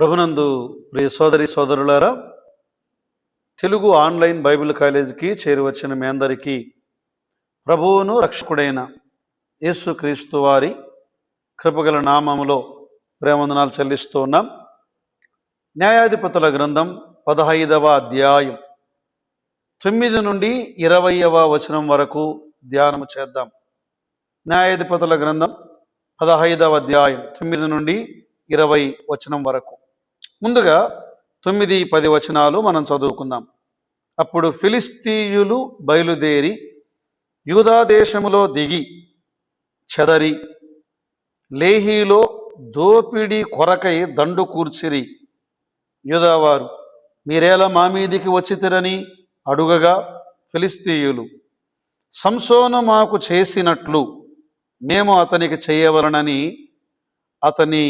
ప్రభునందు ప్రియ సోదరి సోదరులారా తెలుగు ఆన్లైన్ బైబిల్ కాలేజీకి చేరువచ్చిన మీ అందరికీ ప్రభువును రక్షకుడైన యేసుక్రీస్తు వారి కృపగల నామములో ప్రేమందనాలు చెల్లిస్తూ ఉన్నాం. న్యాయాధిపతుల గ్రంథం పదహైదవ అధ్యాయం తొమ్మిది నుండి ఇరవయవ వచనం వరకు ధ్యానము చేద్దాం. న్యాయాధిపతుల గ్రంథం పదహైదవ అధ్యాయం తొమ్మిది నుండి ఇరవై వచనం వరకు. ముందుగా తొమ్మిది పది వచనాలు మనం చదువుకుందాం. అప్పుడు ఫిలిస్తీయులు బయలుదేరి యూదాదేశములో దిగి చెదరి లేహీలో దోపిడి కొరకై దండు కూర్చిరి. యూదావారు మీరేలా మా మీదికి వచ్చితిరని అడుగగా ఫిలిస్తీయులు సంసోను మాకు చేసినట్లు మేము అతనికి చేయవలనని అతని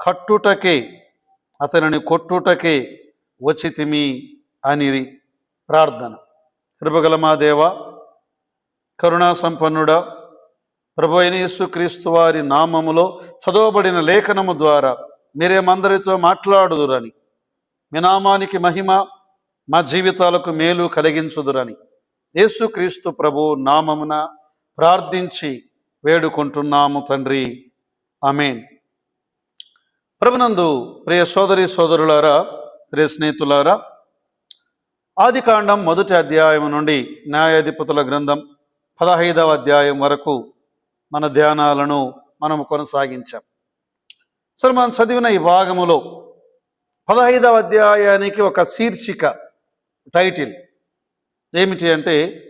కట్టుటకే అతనిని కొట్టుటకే వచ్చితిమి అనిరి ప్రార్థన. కృపగల మా దేవ కరుణా సంపన్నుడా ప్రభు అయిన యేసుక్రీస్తు వారి నామములో చదవబడిన లేఖనము ద్వారా మీరేమందరితో మాట్లాడుదురని మీ నామానికి మహిమ మా జీవితాలకు మేలు కలిగించుదురని యేసుక్రీస్తు ప్రభు నామమున ప్రార్థించి వేడుకుంటున్నాము తండ్రి. అమేన్ ప్రభునందు ప్రియ సోదరి సోదరులారా ప్రియ స్నేహితులారా ఆది కాండం మొదటి అధ్యాయం నుండి న్యాయాధిపతుల గ్రంథం పదహైదవ అధ్యాయం వరకు మన ధ్యానాలను మనము కొనసాగించాం. సరే మనం చదివిన ఈ భాగములో పదహైదవ అధ్యాయానికి ఒక శీర్షిక టైటిల్ ఏమిటి అంటే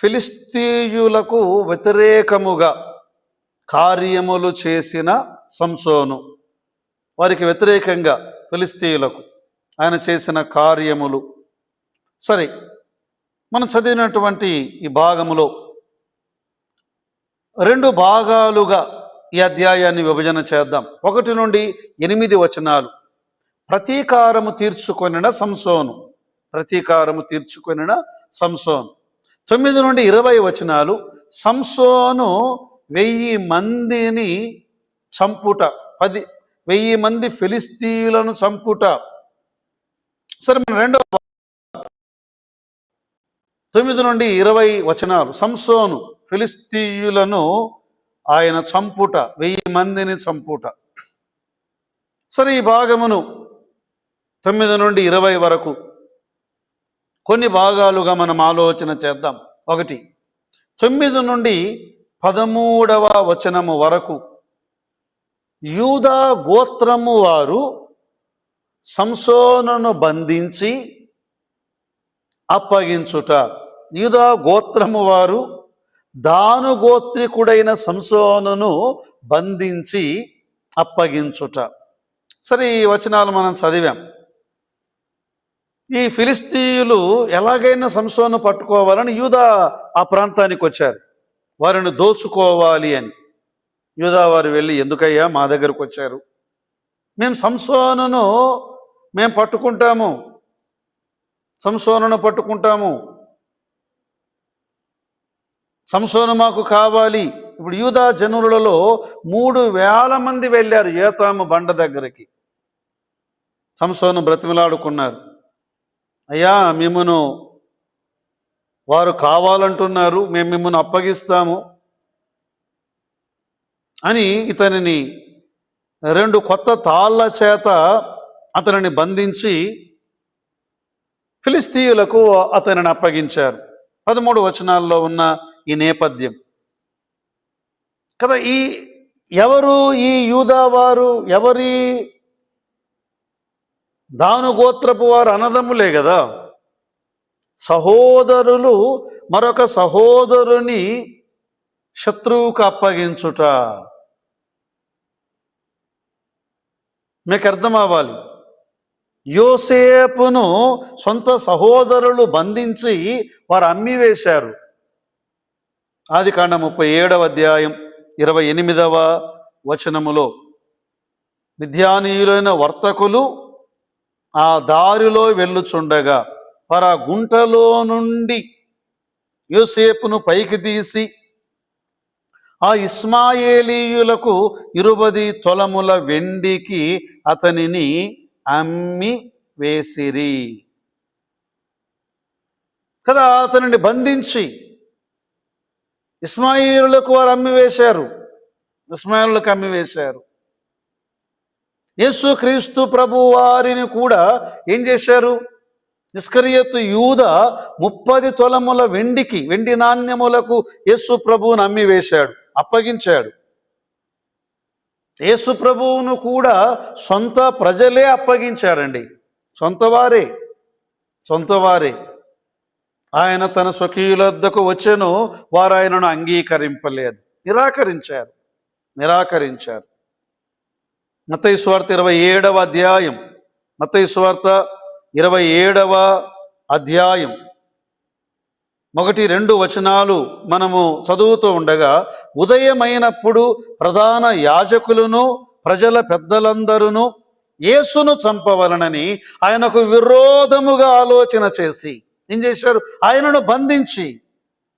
ఫిలిస్తీయులకు వ్యతిరేకముగా కార్యములు చేసిన సంసోను. వారికి వ్యతిరేకంగా ఫిలిస్తీయులకు ఆయన చేసిన కార్యములు. సరే మనం చదివినటువంటి ఈ భాగములో రెండు భాగాలుగా ఈ అధ్యాయాన్ని విభజన చేద్దాం. ఒకటి నుండి ఎనిమిది వచనాలు. ప్రతీకారము తీర్చుకొనిన సంసోను. ప్రతీకారము తీర్చుకొనిన సంసోను. తొమ్మిది నుండి ఇరవై వచనాలు. సంసోను వెయ్యి మందిని చంపుట. పది వెయ్యి మంది ఫిలిస్తీయులను చంపుట. సరే మన రెండవ తొమ్మిది నుండి ఇరవై వచనాలు. సంసోను ఫిలిస్తీయులను ఆయన చంపుట వెయ్యి మందిని చంపుట. సరే ఈ భాగమును తొమ్మిది నుండి ఇరవై వరకు కొన్ని భాగాలుగా మనం ఆలోచన చేద్దాం. ఒకటి తొమ్మిది నుండి పదమూడవ వచనము వరకు యూదా గోత్రము వారు సంసోనను బంధించి అప్పగించుట. యూదా గోత్రము వారు దాను గోత్రికుడైన సంసోనను బంధించి అప్పగించుట. సరే ఈ వచనాలు మనం చదివాం. ఈ ఫిలిస్తీయులు ఎలాగైనా సంసోను పట్టుకోవాలని యూదా ఆ ప్రాంతానికి వచ్చారు. వారిని దోచుకోవాలి అని. యూదా వారు వెళ్ళి ఎందుకయ్యా మా దగ్గరకు వచ్చారు? మేము సంసోనను మేము పట్టుకుంటాము. సంసోనను పట్టుకుంటాము. సంసోను మాకు కావాలి. ఇప్పుడు యూదా జనులలో మూడు వేల మంది వెళ్ళారు ఏతాము బండ దగ్గరికి. సంసోను బ్రతిమలాడుకున్నారు. అయ్యా మిమ్మను వారు కావాలంటున్నారు. మేము మిమ్మల్ని అప్పగిస్తాము. అని ఇతనిని రెండు కొత్త తాళ్ళ చేత అతనిని బంధించి ఫిలిస్తీయులకు అతనిని అప్పగించారు. పదమూడు వచనాల్లో ఉన్న ఈ నేపథ్యం. కదా ఈ ఎవరు ఈ యూదా వారు? ఎవరి దాను గోత్రపు వారు అనదములే కదా. సహోదరులు మరొక సహోదరుని శత్రువుకు అప్పగించుట. మీకు అర్థం అవ్వాలి యోసేపును సొంత సహోదరులు బంధించి వారు అమ్మి వేశారు ఆది కాండ ముప్పై ఏడవ అధ్యాయం ఇరవై ఎనిమిదవ వచనములో విద్యానీయులైన వర్తకులు ఆ దారిలో వెళ్ళుచుండగా వారు ఆ గుంటలో నుండి యోసేపును పైకి తీసి ఆ ఇస్మాయేలీయులకు ఇరుబది తొలముల వెండికి అతనిని అమ్మి వేసిరి. కదా అతనిని బంధించి ఇస్మాయిలులకు వారు అమ్మి వేశారు. ఇస్మాయిలులకు అమ్మి వేశారు. యేసు క్రీస్తు ప్రభు వారిని కూడా ఏం చేశారు? నిష్కరియత్ యూద ముప్పది తొలముల వెండికి వెండి నాణ్యములకు యేసు ప్రభువును అమ్మి వేశాడు. అప్పగించాడు. యేసు ప్రభువును కూడా సొంత ప్రజలే అప్పగించారండి. సొంతవారే సొంతవారే ఆయన తన స్వకీయుల వద్దకు వచ్చెను వారు ఆయనను అంగీకరింపలేదు. నిరాకరించారు. నిరాకరించారు. మత్తయి స్వార్థ ఇరవై ఏడవ అధ్యాయం. మత్తయి స్వార్థ ఇరవై ఏడవ అధ్యాయం. ఒకటి రెండు వచనాలు మనము చదువుతూ ఉండగా ఉదయమైనప్పుడు ప్రధాన యాజకులను ప్రజల పెద్దలందరూ యేసును చంపవలనని ఆయనకు విరోధముగా ఆలోచన చేసి ఏం చేశారు? ఆయనను బంధించి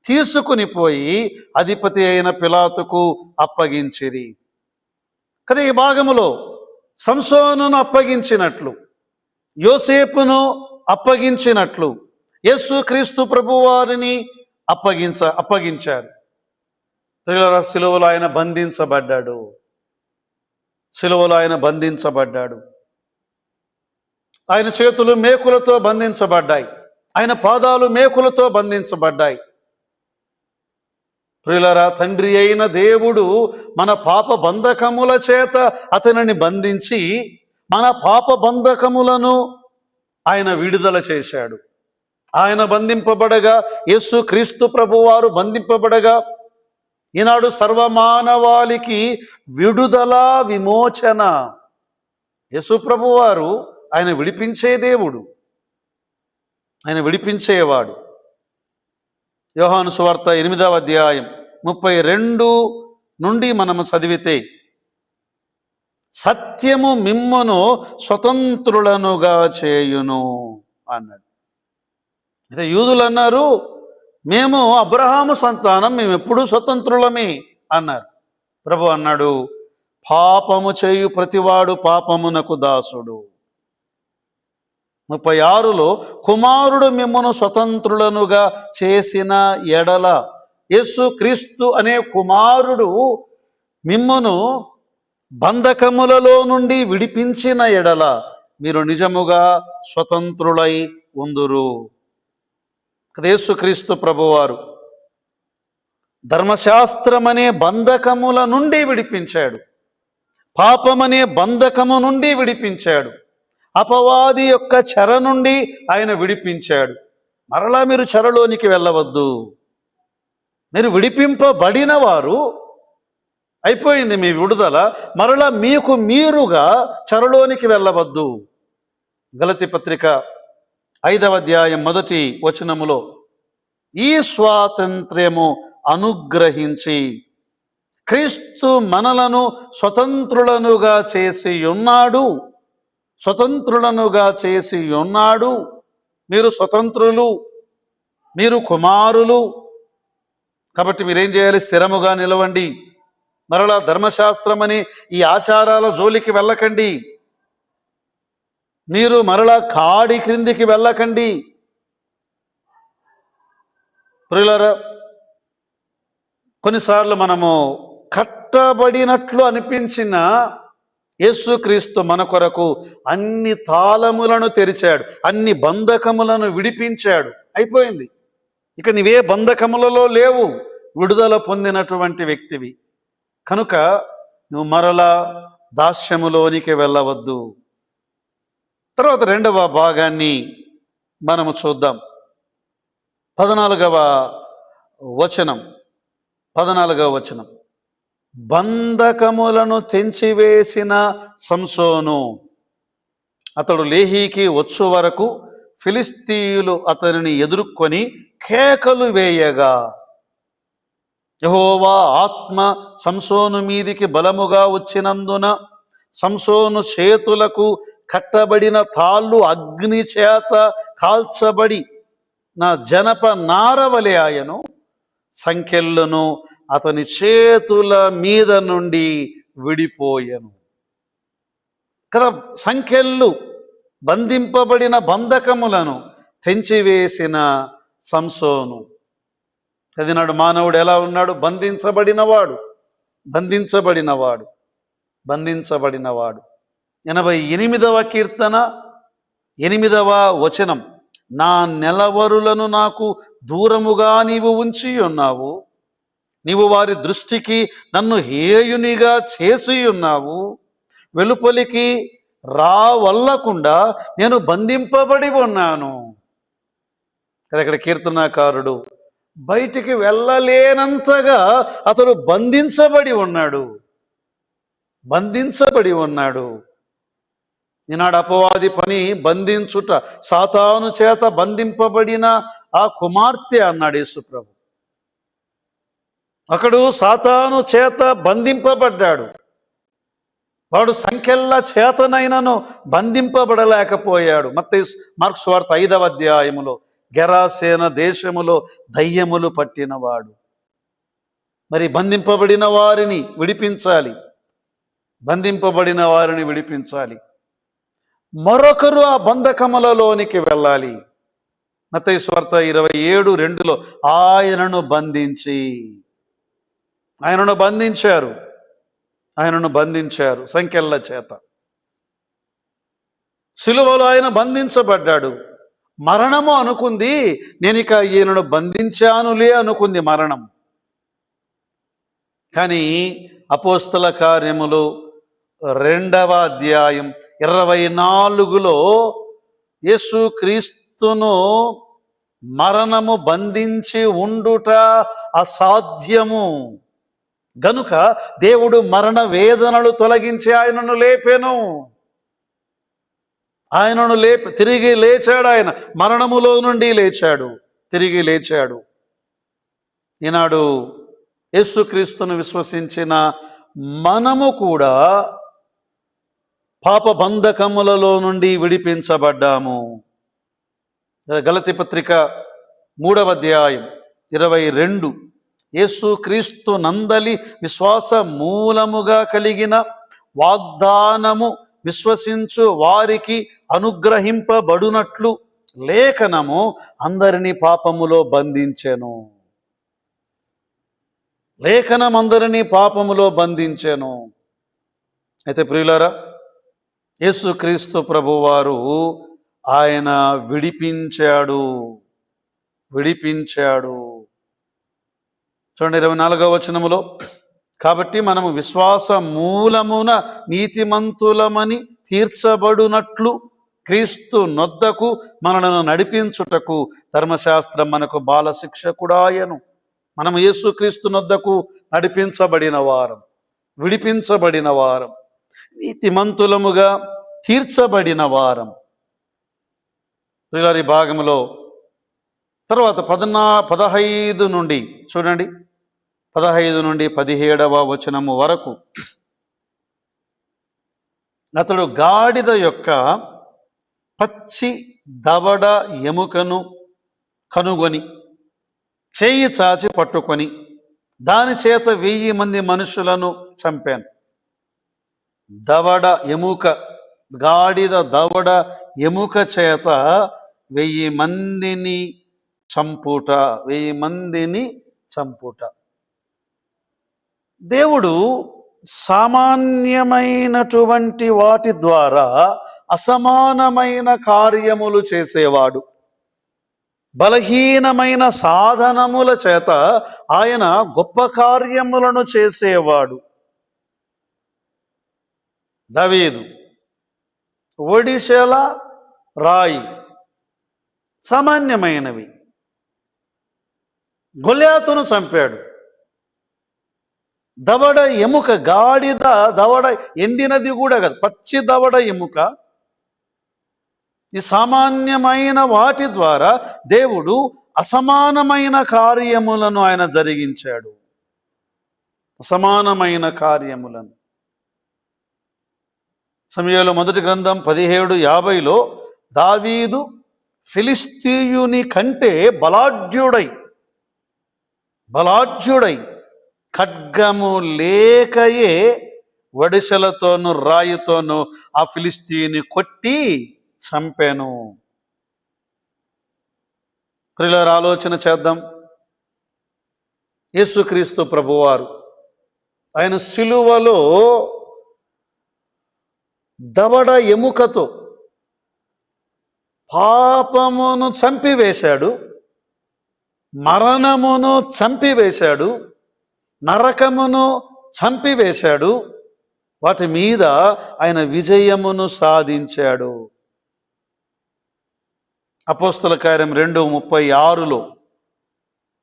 తీసుకుని పోయి అధిపతి అయిన పిలాతుకు అప్పగించిరి. కదా ఈ భాగములో సంసోనును అప్పగించినట్లు యోసేపును అప్పగించినట్లు యేసు క్రీస్తు ప్రభువారిని అప్పగించ అప్పగించారు. ప్రియులారా, సిలువలో ఆయన బంధించబడ్డాడు. సిలువలో ఆయన బంధించబడ్డాడు. ఆయన చేతులు మేకులతో బంధించబడ్డాయి. ఆయన పాదాలు మేకులతో బంధించబడ్డాయి. ప్రియులరా తండ్రి అయిన దేవుడు మన పాప బంధకముల చేత అతనిని బంధించి మన పాప బంధకములను ఆయన విడుదల చేశాడు. ఆయన బంధింపబడగా యేసు క్రీస్తు ప్రభువారు బంధింపబడగా ఈనాడు సర్వమానవాళికి విడుదల విమోచన. యేసు ప్రభువారు ఆయన విడిపించే దేవుడు. ఆయన విడిపించేవాడు. యోహాను సువార్త ఎనిమిదవ అధ్యాయం ముప్పై రెండు నుండి మనము చదివితే సత్యము మిమ్మును స్వతంత్రులనుగా చేయును అన్నాడు. అయితే యూదులు అన్నారు మేము అబ్రహాము సంతానం మేము ఎప్పుడూ స్వతంత్రులమే అన్నారు. ప్రభు అన్నాడు పాపము చేయు ప్రతివాడు పాపమునకు దాసుడు. ముప్పై ఆరులో కుమారుడు మిమ్మను స్వతంత్రులనుగా చేసిన ఎడల యేసు క్రీస్తు అనే కుమారుడు మిమ్మను బంధకములలో నుండి విడిపించిన ఎడల మీరు నిజముగా స్వతంత్రులై ఉందురు. యేసుక్రీస్తు ప్రభువారు ధర్మశాస్త్రమనే బంధకముల నుండి విడిపించాడు. పాపమనే బంధకము నుండి విడిపించాడు. అపవాది యొక్క చెర నుండి ఆయన విడిపించాడు. మరలా మీరు చెరలోనికి వెళ్ళవద్దు. మీరు విడిపింపబడిన వారు అయిపోయింది మీ విడుదల. మరలా మీకు మీరుగా చెరలోనికి వెళ్ళవద్దు. గలతి పత్రిక ఐదవ అధ్యాయం మొదటి వచనములో ఈ స్వాతంత్ర్యము అనుగ్రహించి క్రీస్తు మనలను స్వతంత్రులనుగా చేసి ఉన్నాడు. స్వతంత్రులనుగా చేసి ఉన్నాడు. మీరు స్వతంత్రులు మీరు కుమారులు. కాబట్టి మీరేం చేయాలి? స్థిరముగా నిలవండి. మరలా ధర్మశాస్త్రమని ఈ ఆచారాల జోలికి వెళ్ళకండి. మీరు మరలా కాడి క్రిందికి వెళ్ళకండి. ప్రియులరా కొన్నిసార్లు మనము కట్టబడినట్లు అనిపించిన యేసుక్రీస్తు మన కొరకు అన్ని తాళములను తెరిచాడు అన్ని బంధకములను విడిపించాడు. అయిపోయింది. ఇక నీవే బంధకములలో లేవు. విడుదల పొందినటువంటి వ్యక్తివి. కనుక నువ్వు మరలా దాస్యములోనికి వెళ్ళవద్దు. తర్వాత రెండవ భాగాన్ని మనము చూద్దాం. పద్నాలుగవ వచనం. పద్నాలుగవ వచనం. బంధకములను తెంచివేసిన సంసోను. అతడు లేహీకి వచ్చు వరకు ఫిలిస్తీయులు అతనిని ఎదుర్కొని కేకలు వేయగా యహోవా ఆత్మ సంసోను మీదికి బలముగా వచ్చినందున సంసోను చేతులకు కట్టబడిన తాళ్ళు అగ్ని చేత కాల్చబడి నా జనప నారవలే ఆయను సంఖ్యలను అతని చేతుల మీద నుండి విడిపోయెను. కదా సంఖ్యలు బంధింపబడిన బంధకములను తెంచివేసిన సంసోను. అది నాడు మానవుడు ఎలా ఉన్నాడు? బంధించబడినవాడు. బంధించబడినవాడు. బంధించబడినవాడు. ఎనభై ఎనిమిదవ కీర్తన ఎనిమిదవ వచనం. నా నెలవరులను నాకు దూరముగా నీవు ఉంచి ఉన్నావు. నీవు వారి దృష్టికి నన్ను హేయునిగా చేసి ఉన్నావు. వెలుపలికి రావల్లకుండా నేను బంధింపబడి ఉన్నాను. కదా ఇక్కడ కీర్తనాకారుడు. బయటికి వెళ్ళలేనంతగా అతడు బంధించబడి ఉన్నాడు. బంధించబడి ఉన్నాడు. ఈనాడు అపవాది పని బంధించుట సాతాను చేత బంధింపబడిన ఆ కుమార్తె అన్నాడు యేసుప్రభు అక్కడు సాతాను చేత బంధింపబడ్డాడు. వాడు సంఖ్యల్లా చేతనైనను బంధింపబడలేకపోయాడు. మత్త మార్క్స్ వార్త ఐదవ అధ్యాయములో గెరాసేన దేశములో దయ్యములు పట్టినవాడు. మరి బంధింపబడిన వారిని విడిపించాలి. బంధింపబడిన వారిని విడిపించాలి. మరొకరు ఆ బంధకములలోనికి వెళ్ళాలి. మత్తయి ఇరవై ఏడు రెండులో ఆయనను బంధించి. ఆయనను బంధించారు. ఆయనను బంధించారు సంఖ్యల చేత. సిలువలో ఆయన బంధించబడ్డాడు. మరణము అనుకుంది నేను ఇక ఈయనను బంధించానులే అనుకుంది మరణం. కానీ అపోస్తల కార్యములు రెండవ అధ్యాయం ఇరవై నాలుగులో యేసు క్రీస్తును మరణము బంధించి ఉండుట అసాధ్యము. గనుక దేవుడు మరణ వేదనలు తొలగించి ఆయనను లేపెను. ఆయనను లేపి తిరిగి లేచాడు ఆయన. మరణములో నుండి లేచాడు తిరిగి లేచాడు. ఈనాడు యేసుక్రీస్తును విశ్వసించిన మనము కూడా పాప బంధకములలో నుండి విడిపించబడ్డాము. గలతి పత్రిక మూడవ అధ్యాయం ఇరవై రెండు. యేసు క్రీస్తు నందలి విశ్వాస మూలముగా కలిగిన వాగ్దానము విశ్వసించు వారికి అనుగ్రహింపబడునట్లు లేఖనము అందరినీ పాపములో బంధించెను. లేఖనం అందరినీ పాపములో బంధించెను. అయితే ప్రియులారా యేసుక్రీస్తు ప్రభువారు ఆయన విడిపించాడు. విడిపించాడు. చూడండి ఇరవై నాలుగవ వచనములో కాబట్టి మనము విశ్వాస మూలమున నీతిమంతులమని తీర్చబడునట్లు క్రీస్తు నొద్దకు మనలను నడిపించుటకు ధర్మశాస్త్రం మనకు బాలశిక్ష శిక్షకుడాయను మనము యేసుక్రీస్తు నొద్దకు నడిపించబడిన వారం విడిపించబడిన వారం. నీతిమంతులముగా తీర్చబడిన వారం. ప్రియులారి భాగంలో తర్వాత పదనా పదహైదు నుండి చూడండి పదహైదు నుండి పదిహేడవ వచనము వరకు. అతడు గాడిద యొక్క పచ్చి దవడ ఎముకను కనుగొని చేయి చాచి పట్టుకొని దాని చేత వెయ్యి మంది మనుషులను చంపాను. దవడ ఎముక గాడిద దవడ ఎముక చేత వెయ్యి మందిని చంపుట వెయ్యి మందిని చంపుట దేవుడు సామాన్యమైనటువంటి వాటి ద్వారా అసమానమైన కార్యములు చేసేవాడు బలహీనమైన సాధనముల చేత ఆయన గొప్ప కార్యములను చేసేవాడు దవీదు. ఒడిశల రాయి సామాన్యమైనవి. గొల్యాతును చంపాడు. దవడ ఎముక గాడిద దవడ ఎండినది కూడా కాదు పచ్చి దవడ ఎముక. ఈ సామాన్యమైన వాటి ద్వారా దేవుడు అసమానమైన కార్యములను ఆయన జరిగించాడు. అసమానమైన కార్యములను. సమయంలో మొదటి గ్రంథం పదిహేడు యాభైలో దావీదు ఫిలిస్తీయుని కంటే బలాఢ్యుడై బలాఢ్యుడై ఖడ్గము లేకయే వడిసెలతోను రాయితోను ఆ ఫిలిస్తీని కొట్టి చంపాను. ప్రియులారా ఆలోచన చేద్దాం. యేసుక్రీస్తు ప్రభువారు ఆయన సిలువలో దవడ ఎముకతో పాపమును చంపివేశాడు మరణమును చంపివేశాడు నరకమును చంపివేశాడు వాటి మీద ఆయన విజయమును సాధించాడు. అపోస్తల కార్యం రెండు ముప్పై ఆరులో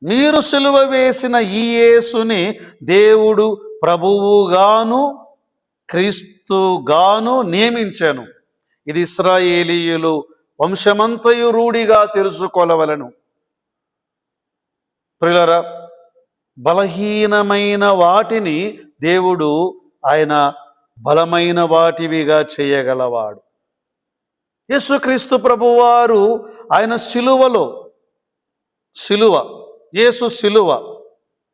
మీరు సిలువ వేసిన ఈ యేసుని దేవుడు ప్రభువుగాను క్రీస్తుగాను నియమించాను. ఇది ఇస్రాయేలీయులు వంశమంతయు రూఢిగా తెలుసుకోలవలను. ప్రిలర బలహీనమైన వాటిని దేవుడు ఆయన బలమైన వాటివిగా చేయగలవాడు. యేసుక్రీస్తు ప్రభువారు ఆయన శిలువలో శిలువ యేసు శిలువ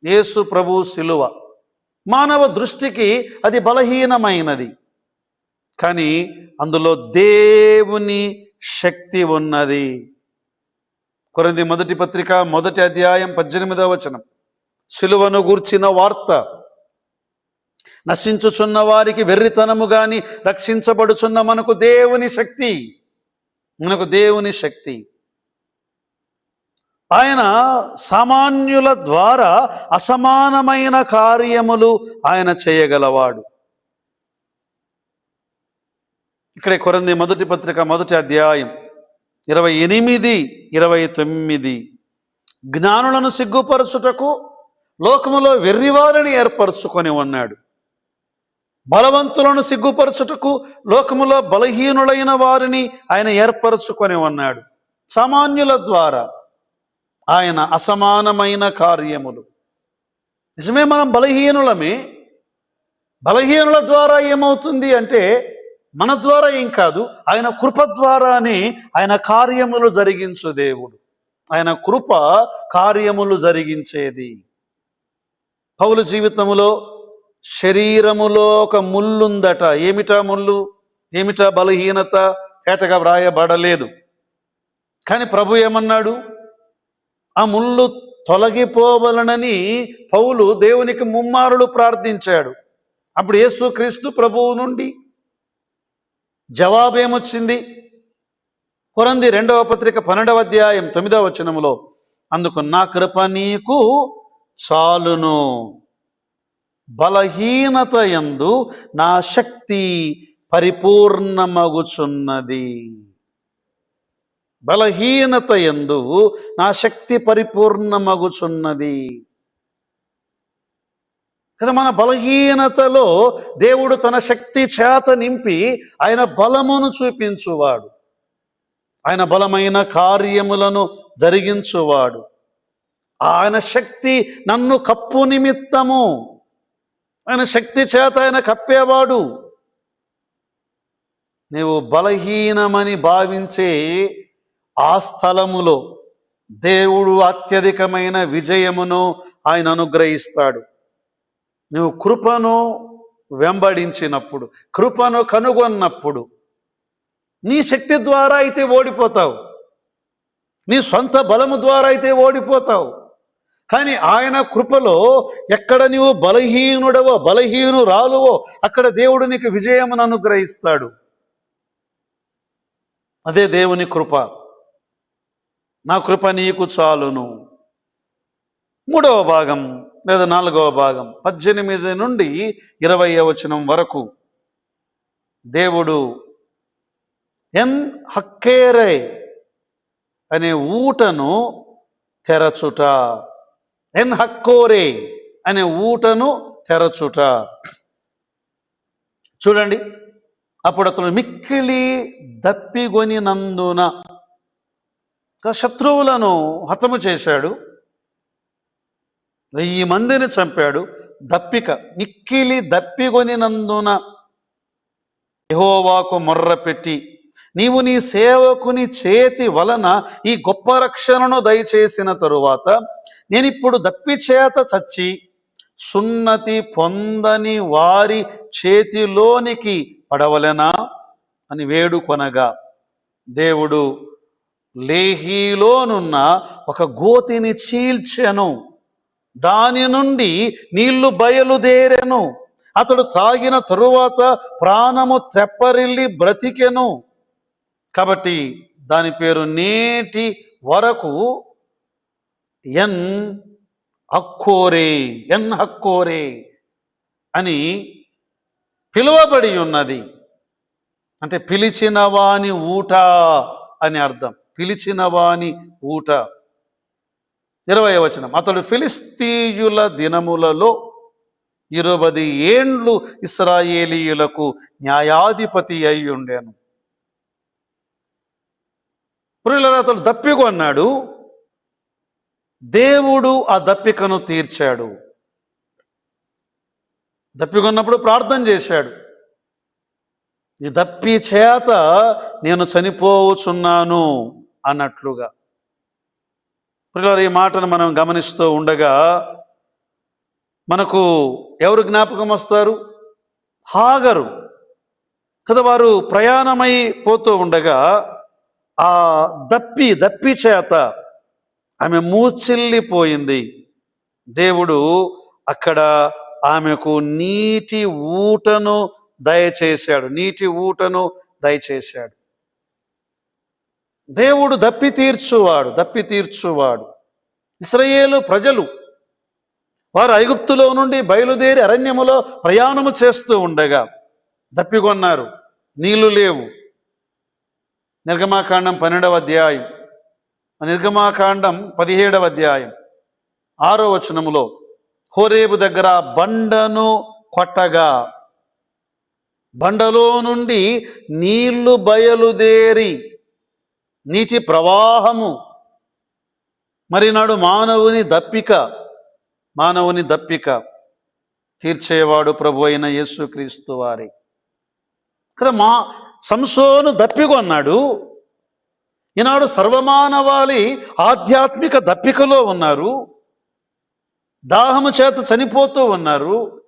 యేసు ప్రభు శిలువ మానవ దృష్టికి అది బలహీనమైనది. కానీ అందులో దేవుని శక్తి ఉన్నది. కొరంది మొదటి పత్రిక మొదటి అధ్యాయం పద్దెనిమిదవ వచనం. సిలువను గూర్చిన వార్త. నశించుచున్న వారికి వెర్రితనము గాని రక్షించబడుచున్న మనకు దేవుని శక్తి. మనకు దేవుని శక్తి. ఆయన సామాన్యుల ద్వారా అసమానమైన కార్యములు ఆయన చేయగలవాడు. ఇక్కడే కొరంది మొదటి పత్రిక మొదటి అధ్యాయం ఇరవై ఎనిమిది ఇరవై తొమ్మిది. జ్ఞానులను సిగ్గుపరచుటకు లోకములో వెర్రివారిని ఏర్పరచుకొని ఉన్నాడు. బలవంతులను సిగ్గుపరచుటకు లోకములో బలహీనులైన వారిని ఆయన ఏర్పరచుకొని ఉన్నాడు. సామాన్యుల ద్వారా ఆయన అసమానమైన కార్యములు. నిజమే మనం బలహీనులమే. బలహీనుల ద్వారా ఏమవుతుంది అంటే మన ద్వారా ఏం కాదు ఆయన కృప ద్వారానే ఆయన కార్యములు జరిగించు దేవుడు. ఆయన కృప కార్యములు జరిగించేది. పౌలు జీవితములో శరీరములో ఒక ముల్లుందట ఏమిటా ముళ్ళు? ఏమిటా బలహీనత? తేటగా వ్రాయబడలేదు. కానీ ప్రభు ఏమన్నాడు? ఆ ముళ్ళు తొలగిపోవలనని పౌలు దేవునికి ముమ్మారులు ప్రార్థించాడు. అప్పుడు యేసు క్రీస్తు ప్రభువు నుండి జవాబేమొచ్చింది? కొరంది రెండవ పత్రిక పన్నెండవ అధ్యాయం తొమ్మిదవ వచనములో అందుకు నా కృప నీకు చాలును. బలహీనత యందు నా శక్తి పరిపూర్ణమగుచున్నది. బలహీనత ఎందు నా శక్తి పరిపూర్ణమగుచున్నది. కదా మన బలహీనతలో దేవుడు తన శక్తి చేత నింపి ఆయన బలమును చూపించువాడు. ఆయన బలమైన కార్యములను జరిగించువాడు. ఆయన శక్తి నన్ను కప్పు నిమిత్తము. ఆయన శక్తి చేత ఆయన కప్పేవాడు. నీవు బలహీనమని భావించే ఆ స్థలములో దేవుడు అత్యధికమైన విజయమును ఆయన అనుగ్రహిస్తాడు. నువ్వు కృపను వెంబడించినప్పుడు కృపను కనుగొన్నప్పుడు నీ శక్తి ద్వారా అయితే ఓడిపోతావు. నీ సొంత బలము ద్వారా అయితే ఓడిపోతావు. కానీ ఆయన కృపలో ఎక్కడ నీవు బలహీనుడవో బలహీనురాలువో అక్కడ దేవుడు నీకు విజయమును అనుగ్రహిస్తాడు. అదే దేవుని కృప. నా కృప నీకు చాలును. మూడవ భాగం లేదా నాలుగవ భాగం పద్దెనిమిది నుండి ఇరవై వచనం వరకు దేవుడు ఎన్ హక్కేరే అనే ఊటను తెరచుట. ఎన్ హక్కోరే అనే ఊటను తెరచుట. చూడండి అప్పుడు అతను మిక్కిలి దప్పిగొనినందున నందున శత్రువులను హతము చేశాడు. వెయ్యి మందిని చంపాడు. దప్పిక మిక్కిలి దప్పికొనినందున యహోవాకు మొర్ర పెట్టి నీవు నీ సేవకుని చేతి వలన ఈ గొప్ప రక్షణను దయచేసిన తరువాత నేనిప్పుడు దప్పి చేత చచ్చి సున్నతి పొందని వారి చేతిలోనికి పడవలెనా అని వేడుకొనగా దేవుడు లేహీలోనున్న ఒక గోతిని చీల్చెను. దాని నుండి నీళ్ళు బయలుదేరెను. అతడు తాగిన తరువాత ప్రాణము తెప్పరిల్లి బ్రతికెను. కాబట్టి దాని పేరు నేటి వరకు ఎన్ హక్కోరే ఎన్ హక్కోరే అని పిలువబడి ఉన్నది. అంటే పిలిచిన వాని ఊట అని అర్థం. పిలిచిన వాని ఊట. ఇరవై వచనం. అతడు ఫిలిస్తీయుల దినములలో ఇరవై ఏండ్లు ఇస్రాయేలీయులకు న్యాయాధిపతి అయి ఉండేను. పురుల అతడు దప్పికొన్నాడు దేవుడు ఆ దప్పికను తీర్చాడు. దప్పికొన్నప్పుడు ప్రార్థన చేశాడు. ఈ దప్పి చేత నేను చనిపోవచ్చున్నాను అన్నట్లుగా. ప్రియులారా, ఈ మాటను మనం గమనిస్తూ ఉండగా మనకు ఎవరు జ్ఞాపకం వస్తారు? హాగరు. కదా వారు ప్రయాణమై పోతూ ఉండగా ఆ దప్పి దప్పి చేత ఆమె మూచిల్లిపోయింది దేవుడు అక్కడ ఆమెకు నీటి ఊటను దయచేశాడు. నీటి ఊటను దయచేశాడు. దేవుడు దప్పి తీర్చువాడు దప్పి తీర్చువాడు. ఇస్రయేలు ప్రజలు వారు ఐగుప్తులో నుండి బయలుదేరి అరణ్యములో ప్రయాణము చేస్తూ ఉండగా దప్పికొన్నారు నీళ్ళు లేవు. నిర్గమాకాండం పన్నెండవ అధ్యాయం నిర్గమాకాండం పదిహేడవ అధ్యాయం ఆరో వచనములో హోరేబు దగ్గర బండను కొట్టగా బండలో నుండి నీళ్ళు బయలుదేరి నీటి ప్రవాహము. మరినాడు మానవుని దప్పిక మానవుని దప్పిక తీర్చేవాడు ప్రభు అయిన యేసుక్రీస్తు వారి. కదా మా సంసోను దప్పికొన్నాడు ఈనాడు సర్వమానవాళి ఆధ్యాత్మిక దప్పికలో ఉన్నారు. దాహము చేత చనిపోతూ ఉన్నారు.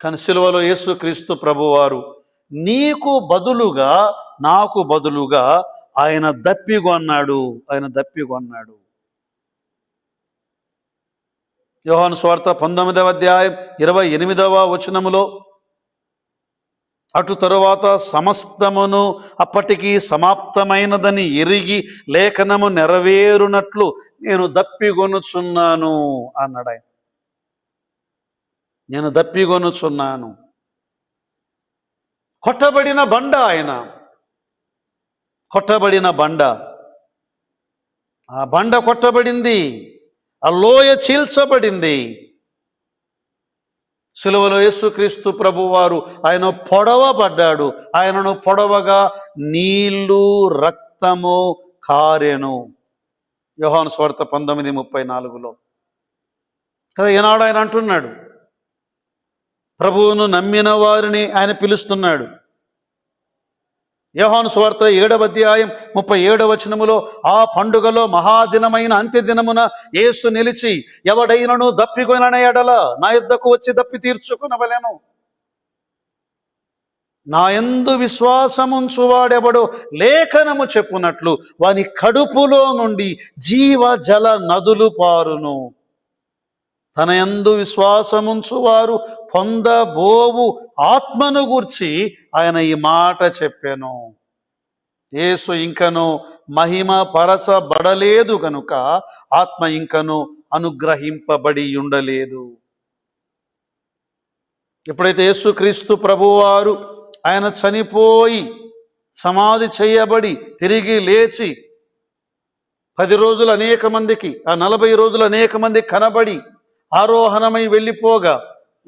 కానీ సిలువలో యేసుక్రీస్తు ప్రభువారు నీకు బదులుగా నాకు బదులుగా ఆయన దప్పిగొన్నాడు ఆయన దప్పిగొన్నాడు యోహాను స్వార్థ పంతొమ్మిదవ అధ్యాయం ఇరవై ఎనిమిదవ వచనములో అటు తరువాత సమస్తమును అప్పటికి సమాప్తమైనదని ఎరిగి లేఖనము నెరవేరునట్లు నేను దప్పిగొనుచున్నాను అన్నాడు ఆయన. నేను దప్పిగొనుచున్నాను కొట్టబడిన బండ ఆయన. కొట్టబడిన బండ. ఆ బండ కొట్టబడింది. ఆ లోయ చీల్చబడింది. సులువలో యేసుక్రీస్తు ప్రభువారు ఆయన పొడవబడ్డాడు. ఆయనను పొడవగా నీళ్ళు రక్తము కారెను. యోహాను స్వార్థ పంతొమ్మిది ముప్పై నాలుగులో. కదా ఈనాడు ఆయన అంటున్నాడు. ప్రభువును నమ్మిన వారిని ఆయన పిలుస్తున్నాడు. యోహాను స్వార్థ ఏడవ అధ్యాయం ముప్పై ఏడవ వచనములో ఆ పండుగలో మహాదినమైన అంత్యదినమున యేసు నిలిచి ఎవడైనను దప్పికొనన ఎడల? నా యుద్ధకు వచ్చి దప్పి తీర్చుకునవలెను. నా ఎందు విశ్వాసముంచువాడెవడు లేఖనము చెప్పునట్లు వాని కడుపులో నుండి జీవ జల నదులు పారును. తన యందు విశ్వాసముంచువారు పొందబోవు ఆత్మను గూర్చి ఆయన ఈ మాట చెప్పాను. యేసు ఇంకను మహిమ పరచబడలేదు కనుక ఆత్మ ఇంకను అనుగ్రహింపబడి ఉండలేదు ఎప్పుడైతే యేసుక్రీస్తు ప్రభువారు ఆయన చనిపోయి సమాధి చేయబడి తిరిగి లేచి పది రోజులు అనేక మందికి ఆ నలభై రోజులు అనేక మంది కనబడి ఆరోహణమై వెళ్ళిపోగా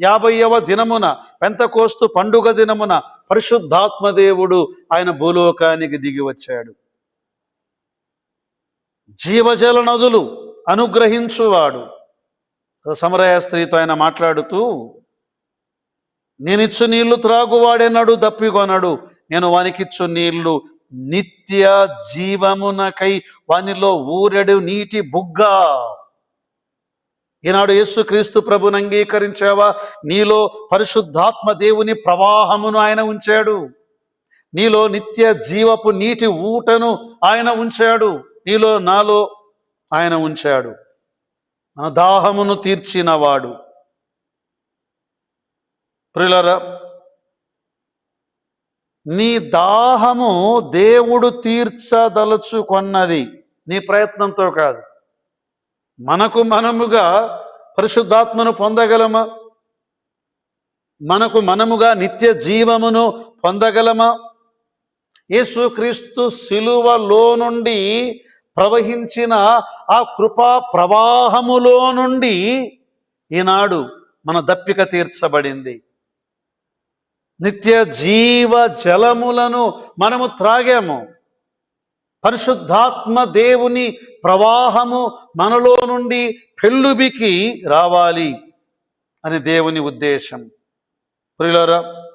యాభైవ దినమున పెంతకోస్తు పండుగ దినమున పరిశుద్ధాత్మదేవుడు ఆయన భూలోకానికి దిగి వచ్చాడు. జీవజల నదులు అనుగ్రహించువాడు. సమరయ స్త్రీతో ఆయన మాట్లాడుతూ నేనిచ్చు నీళ్ళు త్రాగువాడెనడు దప్పికొనడు నేను వానికిచ్చు నీళ్ళు నిత్య జీవమునకై వానిలో ఊరెడు నీటి బుగ్గ. ఈనాడు యేసు క్రీస్తు ప్రభుని అంగీకరించావా? నీలో పరిశుద్ధాత్మ దేవుని ప్రవాహమును ఆయన ఉంచాడు. నీలో నిత్య జీవపు నీటి ఊటను ఆయన ఉంచాడు. నీలో నాలో ఆయన ఉంచాడు. మన దాహమును తీర్చినవాడు ప్రిలరా నీ దాహము దేవుడు తీర్చదలుచుకొన్నది. నీ ప్రయత్నంతో కాదు. మనకు మనముగా పరిశుద్ధాత్మను పొందగలమా? మనకు మనముగా నిత్య జీవమును పొందగలమా? యేసుక్రీస్తు శిలువలో నుండి ప్రవహించిన ఆ కృపా ప్రవాహములో నుండి ఈనాడు మన దప్పిక తీర్చబడింది. నిత్య జీవ జలములను మనము త్రాగాము. పరిశుద్ధాత్మ దేవుని ప్రవాహము మనలో నుండి పెళ్ళుబికి రావాలి అని దేవుని ఉద్దేశం. ప్రియులరా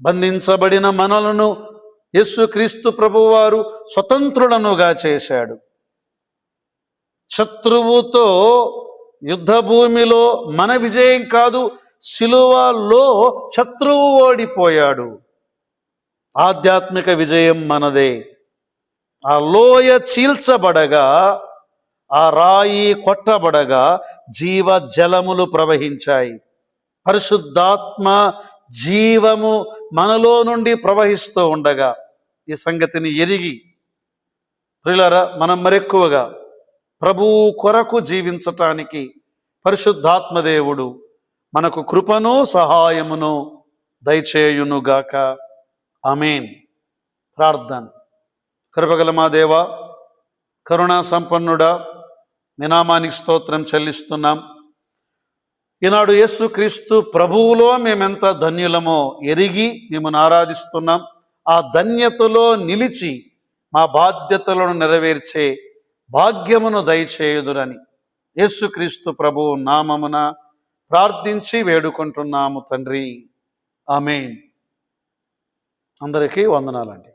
బంధించబడిన మనలను యేసుక్రీస్తు ప్రభువారు స్వతంత్రులనుగా చేశాడు. శత్రువుతో యుద్ధ భూమిలో మన విజయం కాదు శిలువలో శత్రువు ఓడిపోయాడు. ఆధ్యాత్మిక విజయం మనదే. ఆ లోయ చీల్చబడగా ఆ రాయి కొట్టబడగా జీవ జలములు ప్రవహించాయి. పరిశుద్ధాత్మ జీవము మనలో నుండి ప్రవహిస్తూ ఉండగా ఈ సంగతిని ఎరిగి ప్రిలరా మనం మరెక్కువగా ప్రభు కొరకు జీవించటానికి పరిశుద్ధాత్మదేవుడు మనకు కృపను సహాయమును దయచేయునుగాక. అమేన్ ప్రార్థన. కృపగల మా దేవ కరుణా సంపన్నుడా స్తోత్రం చెల్లిస్తున్నాం. ఈనాడు యేసుక్రీస్తు ప్రభువులో మేమెంత ధన్యులమో ఎరిగి మిమ్మల్ని ఆరాధిస్తున్నాం. ఆ ధన్యతలో నిలిచి మా బాధ్యతలను నెరవేర్చే భాగ్యమును దయచేయుదురని యేసుక్రీస్తు ప్రభువు నామమున ప్రార్థించి వేడుకుంటున్నాము తండ్రి. ఆమెన్. అందరికీ వందనాలండి.